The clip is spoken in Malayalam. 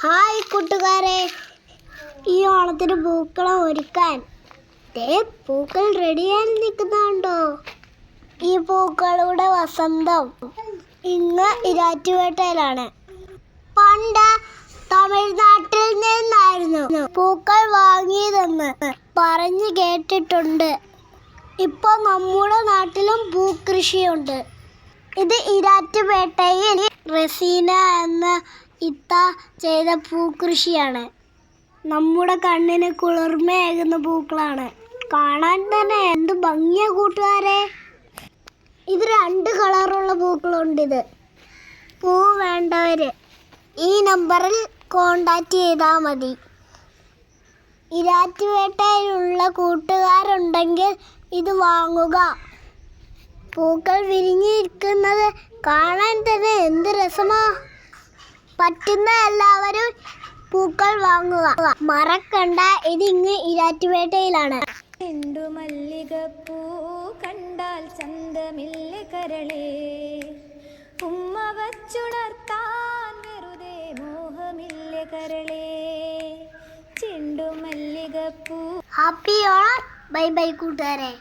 ഹായ് കൂട്ടുകാരെ. ഈ ഓണത്തിന് പൂക്കളം ഒരുക്കാൻ ദേ പൂക്കൾ റെഡിയായി നിൽക്കുന്നുണ്ടോ? ഈ പൂക്കളുടെ വസന്തം ഇങ്ങ് ഇരാറ്റുപേട്ടയിലാണ്. പണ്ട് തമിഴ്നാട്ടിൽ നിന്നായിരുന്നു പൂക്കൾ വാങ്ങിയതെന്ന് പറഞ്ഞു കേട്ടിട്ടുണ്ട്. ഇപ്പൊ നമ്മുടെ നാട്ടിലും പൂക്കൃഷിയുണ്ട് ഇത് ഇരാറ്റുപേട്ടയിൽ റസീന എന്ന ഇത്ത ചെയ്ത പൂക്കൃഷിയാണ്. നമ്മുടെ കണ്ണിന് കുളിർമയേകുന്ന പൂക്കളാണ്. കാണാൻ തന്നെ എന്ത് ഭംഗിയ കൂട്ടുകാരെ. ഇത് രണ്ട് കളറുള്ള പൂക്കളുണ്ട് ഇത് പൂ വേണ്ടവർ ഈ നമ്പറിൽ കോണ്ടാക്ട് ചെയ്താൽ മതി. ഇരാറ്റുപേട്ടയിലുള്ള കൂട്ടുകാരുണ്ടെങ്കിൽ ഇത് വാങ്ങുക. പൂക്കൾ വിരിഞ്ഞിരിക്കുന്നത് കാണാൻ തന്നെ എന്ത് രസമാ. പറ്റുന്ന എല്ലാവരും പൂക്കൾ വാങ്ങുക. മറക്കണ്ട ഇതിങ്ങ് ഇരാറ്റുപേട്ടയിലാണ്. ചെണ്ടുമല്ലികപ്പൂ കണ്ടാൽ ചന്തമില്ല കരളേ? ഉമ്മ വച്ചുണർത്താൻ വെറുതെ മോഹമില്ല കരളേ? ചെണ്ടുമല്ലികപ്പൂ ഹാപ്പി ഓണം ബൈ ബൈ കൂട്ടുകാരെ.